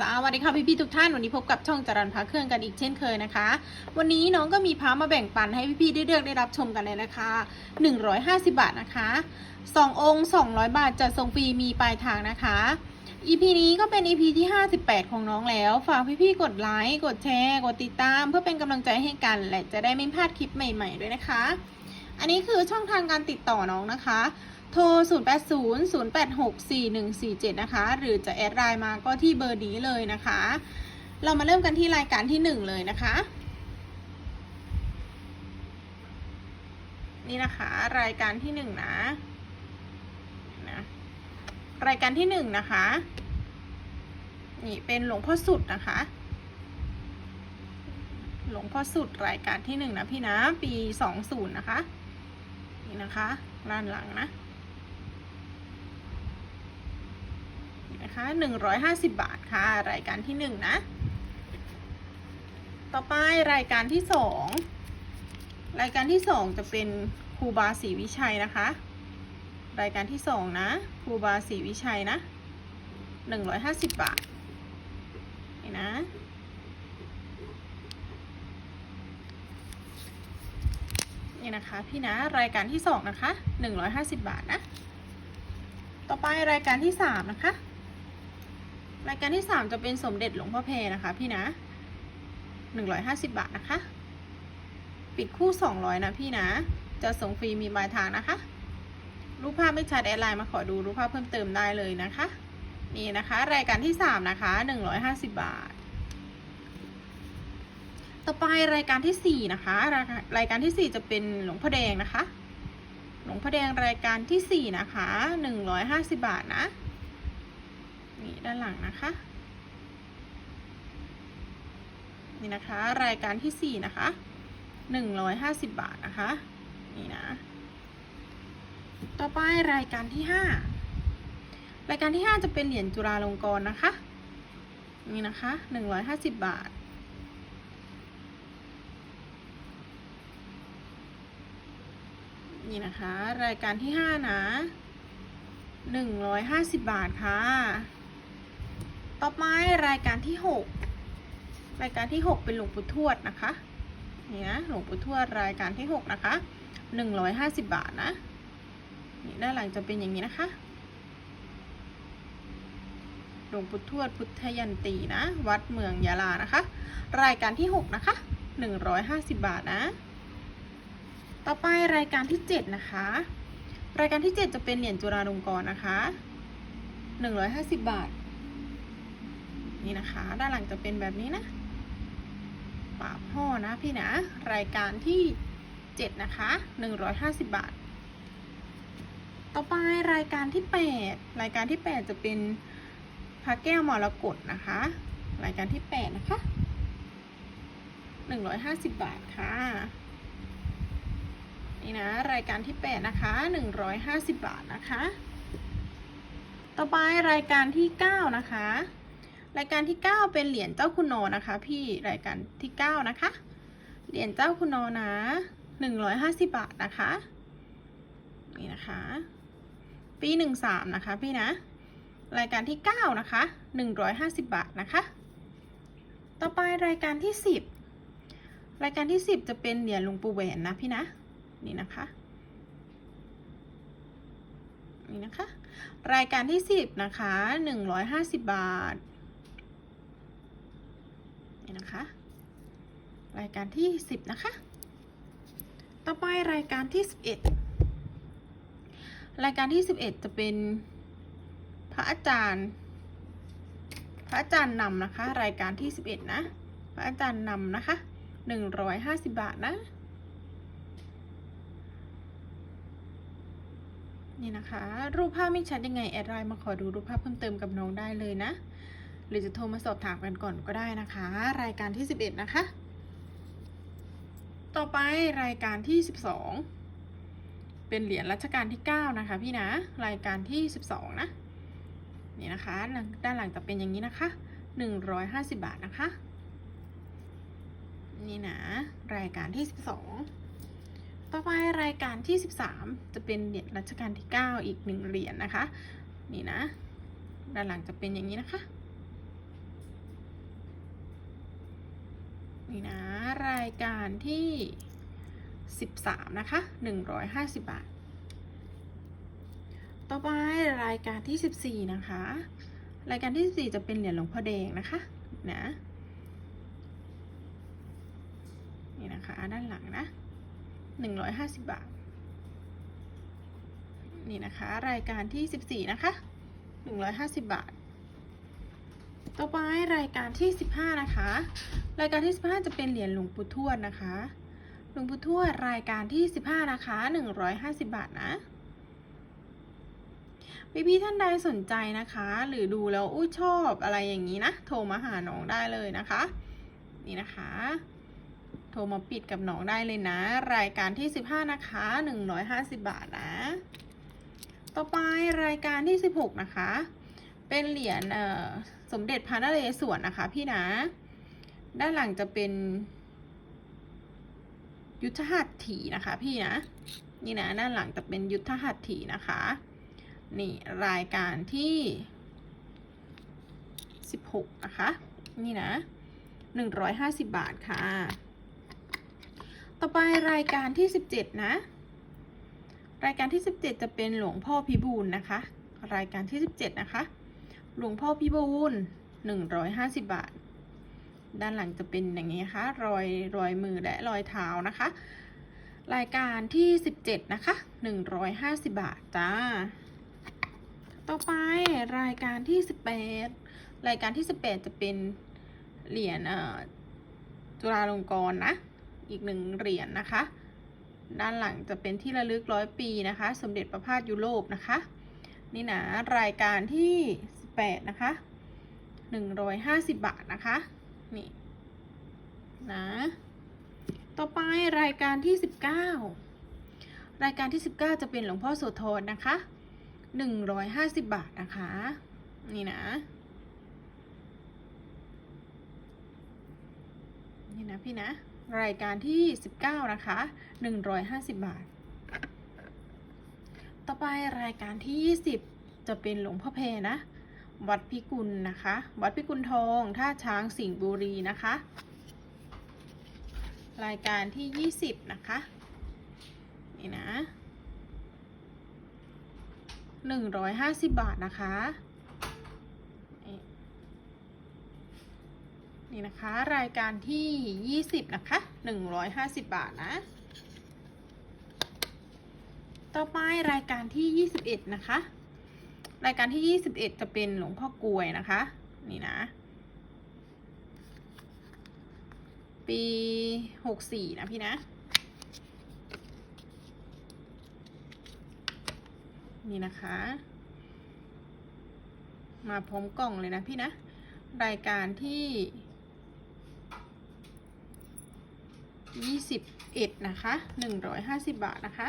สวัสดีค่ะพี่ๆทุกท่านวันนี้พบกับช่องจรันพาเครื่องกันอีกเช่นเคยนะคะ วันนี้น้องก็มีพามาแบ่งปันให้พี่ๆได้เลือกได้รับชมกันเลยนะคะ 150 บาทนะคะ2องค์ 200 บาทจะส่งฟรีมีปลายทางนะคะ EP นี้ก็เป็น EP ที่ 58 ของน้องแล้ว ฝากพี่ๆกดไลค์กดแชร์ กดติดตาม เพื่อเป็นกำลังใจให้กัน และจะได้ไม่พลาดคลิปใหม่ ๆ ด้วยนะคะ อันนี้คือช่องทางการติดต่อน้องนะคะ โทร 0800864147 นะคะ หรือจะแอดไลน์มาก็ที่เบอร์นี้เลยนะคะ เรามาเริ่มกันที่รายการที่ 1 เลยนะคะ นี่นะคะรายการที่ 1 นะนะรายการที่ 1 นะคะ นี่เป็นหลวงพ่อสุดนะคะหลวงพ่อสุดรายการที่1นะพี่นะ ปี20นะคะ นี่นะคะด้านหลังนะ นะคะหนึ่งร้อยห้าสิบบาทค่ะ รายการที่หนึ่งนะ ต่อไปรายการที่สองรายการที่สองจะเป็นครูบาศรีวิชัยนะคะ รายการที่สองนะครูบาศรีวิชัยนะหนึ่งร้อยห้าสิบบาทนี่นะนี่นะคะพี่นะรายการที่สองนะคะหนึ่งร้อยห้าสิบบาทนะ ต่อไปรายการที่สามนะคะ รายการที่สามจะเป็นสมเด็จหลวงพ่อเพนะคะ พี่นะหนึ่งร้อยห้าสิบบาทนะคะ ปิดคู่สองร้อยนะพี่นะ จะส่งฟรีมีปลายทางนะคะ รูปภาพไม่ชัดแอดไลน์มาขอดูรูปภาพเพิ่มเติมได้เลยนะคะ นี่นะคะ รายการที่สามนะคะหนึ่งร้อยห้าสิบบาท ต่อไปรายการที่สี่นะคะ รายการายการที่สี่จะเป็นหลวงพ่อแดงนะคะ หลวงพ่อแดงรายการที่สี่นะคะหนึ่งร้อยห้าสิบบาทนะ นี่ด้านหลังนะคะ นี่นะคะ รายการที่สี่นะคะหนึ่งร้อยห้าสิบบาทนะคะ นี่นะ ต่อไปรายการที่ห้ารายการที่ห้าจะเป็นเหรียญจุฬาลงกรณ์นะคะ นี่นะคะหนึ่งร้อยห้าสิบบาทนี่นะคะ รายการที่ห้านะหนึ่งร้อยห้าสิบบาทค่ะ ต่อไปรายการที่หกรายการที่หกเป็นหลวงปู่ทวดนะคะนี่นะหลวงปู่ทวดรายการที่หกนะคะหนึ่งร้อยห้าสิบบาทนะนี่ด้านหลังจะเป็นอย่างนี้นะคะหลวงปู่ทวดพุทธยันตีนะ วัดเมืองยาลานะคะ รายการที่หกนะคะหนึ่งร้อยห้าสิบบาทนะ ต่อไปรายการที่เจ็ดนะคะ รายการที่เจ็ดจะเป็นเหรียญจุฬาลงกรณ์นะคะหนึ่งร้อยห้าสิบบาท นี่นะคะ ด้านหลังจะเป็นแบบนี้นะปาบห่อนะพี่นะ รายการที่เจ็ดนะคะหนึ่งร้อยห้าสิบบาท ต่อไปรายการที่แปดรายการที่แปดจะเป็นพระแก้วมรกตนะคะ รายการที่แปดนะคะหนึ่งร้อยห้าสิบบาทค่ะ นี่นะ รายการที่แปดนะคะหนึ่งร้อยห้าสิบบาทนะคะ ต่อไปรายการที่เก้านะคะ รายการที่เก้าเป็นเหรียญเจ้าคุณนอนะคะ พี่รายการที่เก้านะคะ เหรียญเจ้าคุณนอนะหนึ่งร้อยห้าสิบบาทนะคะนี่นะคะ ปีหนึ่งสามนะคะ พี่นะ รายการที่เก้านะคะหนึ่งร้อยห้าสิบบาทนะคะ ต่อไปรายการที่สิบรายการที่สิบจะเป็นเหรียญหลวงปู่แหวนนะพี่นะนี่นะคะนี่นะคะ รายการที่สิบนะคะหนึ่งร้อยห้าสิบบาท นะคะ รายการที่สิบนะคะ ต่อไปรายการที่สิบเอ็ดรายการที่สิบเอ็ดจะเป็นพระอาจารย์ พระอาจารย์นำนะคะ รายการที่สิบเอ็ดนะ พระอาจารย์นำนะคะหนึ่งร้อยห้าสิบบาทนะ นี่นะคะ รูปภาพไม่ชัดยังไง แอดไลน์มาขอดูรูปภาพเพิ่มเติมกับน้องได้เลยนะ รือจะโทรมาสอบถามกันก่อนก็ได้นะคะ รายการที่ 11 นะคะ ต่อไปรายการที่ 12 เป็นเหรียญรัชกาลที่ 9 นะคะ พี่นะ รายการที่ 12 นะ นี่นะคะ ด้านหลังจะเป็นอย่างนี้นะคะ 150 บาทนะคะ นี่นะ รายการที่ 12ต่อไปรายการที่ 13 จะเป็นเหรียญรัชกาลที่ 9 อีกหนึ่งเหรียญนะคะ นี่นะ ด้านหลังจะเป็นอย่างนี้นะคะ นี่นะ รายการที่ 13 นะคะ 150 บาท ต่อไปรายการที่ 14 นะคะ รายการที่ 14 จะเป็นเหรียญหลวงพ่อแดงนะคะนะนี่นะคะ ด้านหลังนะ 150 บาท นี่นะคะ รายการที่ 14 นะคะ 150 บาท ต่อไปรายการที่ 15 นะคะ รายการที่ 15 จะเป็นเหรียญหลวงปู่ทวดนะคะ หลวงปู่ทวดรายการที่ 15 นะคะ 150 บาทนะพี่พี่ท่านใดสนใจนะคะ หรือดูแล้วอุ้ยชอบอะไรอย่างนี้นะ โทรมาหาน้องได้เลยนะคะ นี่นะคะ โทรมาปิดกับน้องได้เลยนะ รายการที่ 15 นะคะ 150 บาทนะ ต่อไปรายการที่ 16 นะคะ เป็นเหรียญเอ่อ สมเด็จพระนเรศวรนะคะ พี่นะ ด้านหลังจะเป็น ยุทธหัตถีนะคะ พี่นะ นี่นะด้านหลังจะเป็นยุทธหัตถีนะคะ นี่รายการที่16นะคะ นี่นะ150บาทค่ะ ต่อไปรายการที่17นะรายการที่ 17 จะเป็นหลวงพ่อพิบูลนะคะ รายการที่ 17 นะคะ หลวงพ่อพิบูล150 บาท ด้านหลังจะเป็นอย่างนี้นะคะ รอยรอยมือและรอยเท้านะคะ รายการที่ 17 นะคะ 150 บาทจ้า ต่อไปรายการที่ 18 รายการที่ 18 จะเป็นเหรียญจุฬาลงกรณ์นะ อีกหนึ่งเหรียญนะคะด้านหลังจะเป็นที่ระลึกร้อยปีนะคะ สมเด็จพระพาทยุโรปนะคะ นี่นะรายการที่ 18นะคะ 150 บาทนะคะ นี่ นะ ต่อไปรายการที่ 19 รายการที่ 19 จะเป็นหลวงพ่อโสธรนะคะ 150 บาทนะคะ นี่นะ นี่นะพี่นะ รายการที่ 19 นะคะ 150 บาทต่อไปรายการที่ 20 จะเป็นหลวงพ่อเพนะ วัดพิกุลนะคะ วัดพิกุลทองท่าช้างสิงห์บุรีนะคะ รายการที่ 20 นะคะ นี่นะ 150 บาทนะคะ นี่นี่นะคะ รายการที่ 20 นะคะ 150 บาทนะ ต่อไปรายการที่ 21 นะคะ รายการที่ 21 จะเป็นหลวงพ่อกลวยนะคะ นี่นะ ปี 64 นะพี่นะ นี่นะคะ มาพร้อมกล่องเลยนะพี่นะ รายการที่ 21 นะคะ 150 บาทนะคะ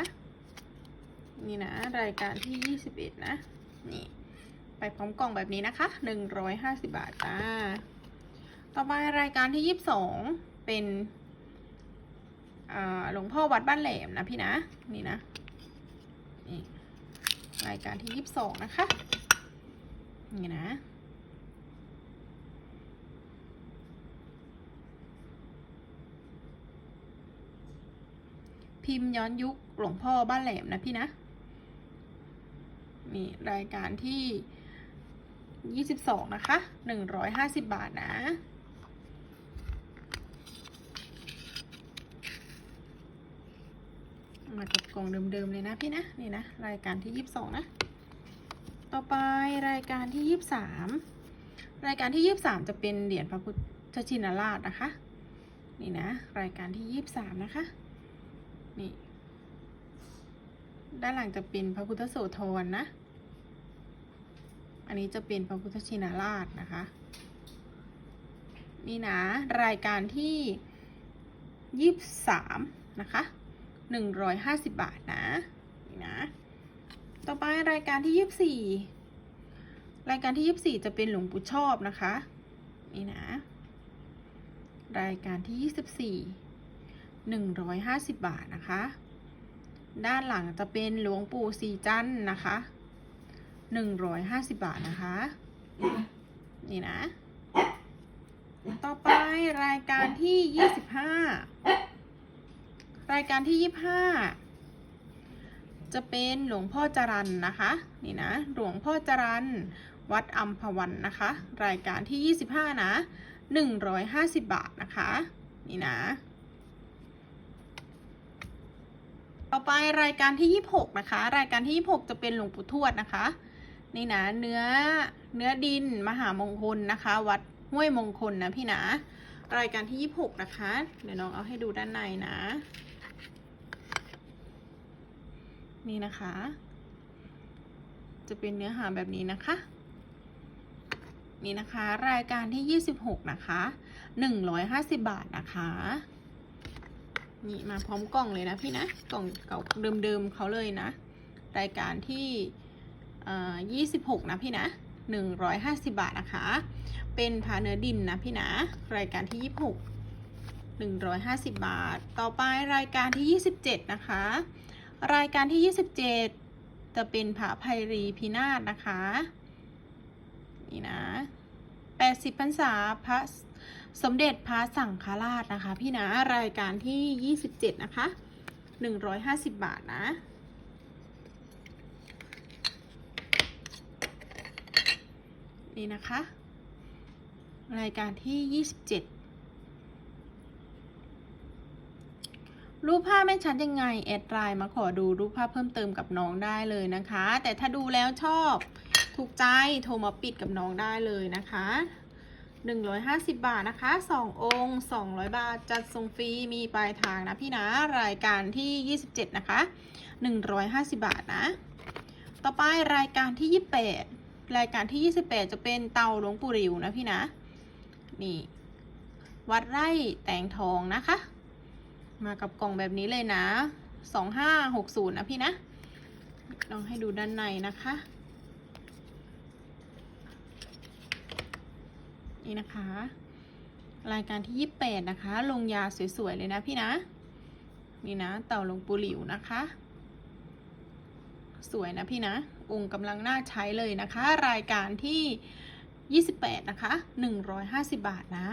นี่นะ รายการที่ 21 นะ นี่ไปพร้อมกล่องแบบนี้นะคะ150บาทจ้าต่อไปรายการที่22เป็นหลวงพ่อวัดบ้านแหลมนะพี่นะ นี่นะนี่รายการที่22นะคะ นี่นะพิมพ์ย้อนยุคหลวงพ่อบ้านแหลมนะพี่นะ นี่รายการที่ 22 นะคะ 150 บาทนะมากับกล่องเดิมๆเลยนะพี่นะ นี่นะ รายการที่ 22 นะ ต่อไปรายการที่ 23 รายการที่ 23 จะเป็นเหรียญพระพุทธชินราชนะคะ นี่นะ รายการที่ 23 นะคะ นี่ด้านหลังจะเป็นพระพุทธโสธรนะ อันนี้จะเป็นพระพุทธชินราชนะคะ นี่นะ รายการที่ยี่สสามนะคะหนึ่งร้อยห้าสิบบาทนะนี่นะ ต่อไปรายการที่ยี่สี่รายการที่ยี่สี่จะเป็นหลวงปู่ชอบนะคะ นี่นะ รายการที่ยี่สิบสี่หนึ่งร้อยห้าสิบบาทนะคะ ด้านหลังจะเป็นหลวงปู่สีจันทร์นะคะ หนึ่งร้อยห้าสิบบาทนะคะ นี่นะ ต่อไปรายการที่ยี่สิบห้ารายการที่ยี่สิบห้าจะเป็นหลวงพ่อจรันนะคะ นี่นะ หลวงพ่อจรันวัดอัมพวันนะคะ รายการที่ 25 นะ 150 บาทนะคะ นี่นะ ต่อไปรายการที่ 26 นะคะ รายการที่ 26 จะเป็นหลวงปู่ทวดนะคะ นี่นะเนื้อเนื้อดินมหามงคลนะคะ วัดห้วยมงคลนะพี่นะ รายการที่ 26 นะคะ เดี๋ยวน้องเอาให้ดูด้านในนะ นี่นะคะ จะเป็นเนื้อหาแบบนี้นะคะ นี่นะคะรายการที่ 26 นะคะ 150 บาทนะคะนี่มาพร้อมกล่องเลยนะพี่นะ กล่องเก่าเดิมๆเขาเลยนะ รายการที่ อ่อ26นะพี่นะ150บาทนะคะ เป็นผาเนื้อดินนะพี่นะ รายการที่26 150บาท ต่อไปรายการที่27นะคะ รายการที่27จะเป็นผาไพรีพินาศนะคะ นี่นะ80พรรษาพระสมเด็จพระสังฆราชนะคะ พี่นะรายการที่27นะคะ150บาทนะ นี่นะคะ รายการที่ 27 รูปภาพไม่ชัดยังไง แอดไลน์มาขอดูรูปภาพเพิ่มเติมกับน้องได้เลยนะคะ แต่ถ้าดูแล้วชอบถูกใจโทรมาปิดกับน้องได้เลยนะคะ150 บาทนะคะ 2 องค์ 200 บาท จัดส่งฟรี มีปลายทางนะพี่นะ รายการที่ 27 นะคะ 150 บาทนะ ต่อไปรายการที่ 28 รายการที่ 28 จะเป็นเตาหลวงปู่ริวนะพี่นะ นี่ วัดไร่แตงทองนะคะ มากับกล่องแบบนี้เลยนะ 2560 นะพี่นะ ลองให้ดูด้านในนะคะ นี่นะคะ รายการที่ 28 นะคะ ลงยาสวย ๆ เลยนะพี่นะ นี่นะ เต่าหลวงปูหลิวนะคะ สวยนะพี่นะ องค์กำลังน่าใช้เลยนะคะ รายการที่ 28 นะคะ 150 บาทนะ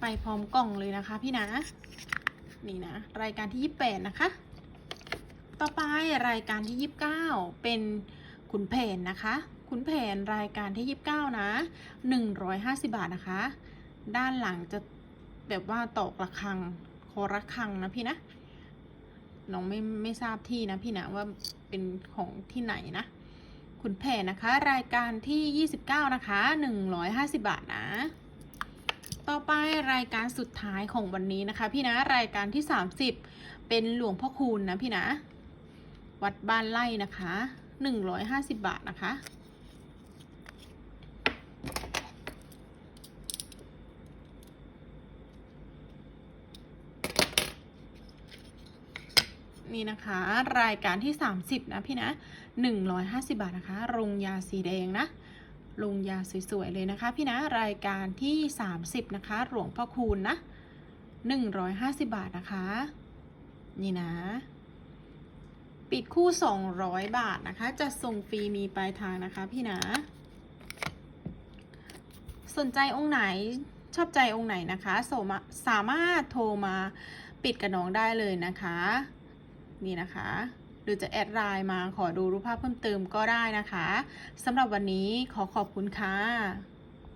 ไปพร้อมกล่องเลยนะคะพี่นะ นี่นะ รายการที่ 28 นะคะ ต่อไปรายการที่ 29 เป็นขุนแผนนะคะ ขุนแผนรายการที่ 29 นะ 150 บาทนะคะ ด้านหลังจะแบบว่าตอกระฆังคอระฆังนะพี่นะ น้องไม่ไม่ทราบที่นะพี่นะว่าเป็นของที่ไหนนะขุนแผนนะคะ รายการที่ 29 นะคะ 150 บาทนะ ต่อไปรายการสุดท้ายของวันนี้นะคะ พี่นะรายการที่ 30 เป็นหลวงพ่อคูณนะพี่นะ วัดบ้านไร่นะคะ 150 บาทนะคะ นี่นะคะ รายการที่ 30 นะพี่นะ 150 บาทนะคะโรงยาสีแดงนะลงยาสวยๆเลยนะคะ พี่นะรายการที่ 30 นะคะ หลวงพ่อคูณนะ 150 บาทนะคะ นี่นะ ปิดคู่ 200 บาทนะคะ จะส่งฟรีมีปลายทางนะคะพี่นะ สนใจองค์ไหนชอบใจองค์ไหนนะคะ สามารถสามารถโทรมาปิดกับน้องได้เลยนะคะ นี่นะคะ หรือจะแอดไลน์มาขอดูรูปภาพเพิ่มเติมก็ได้นะคะสำหรับวันนี้ขอขอบคุณค่ะ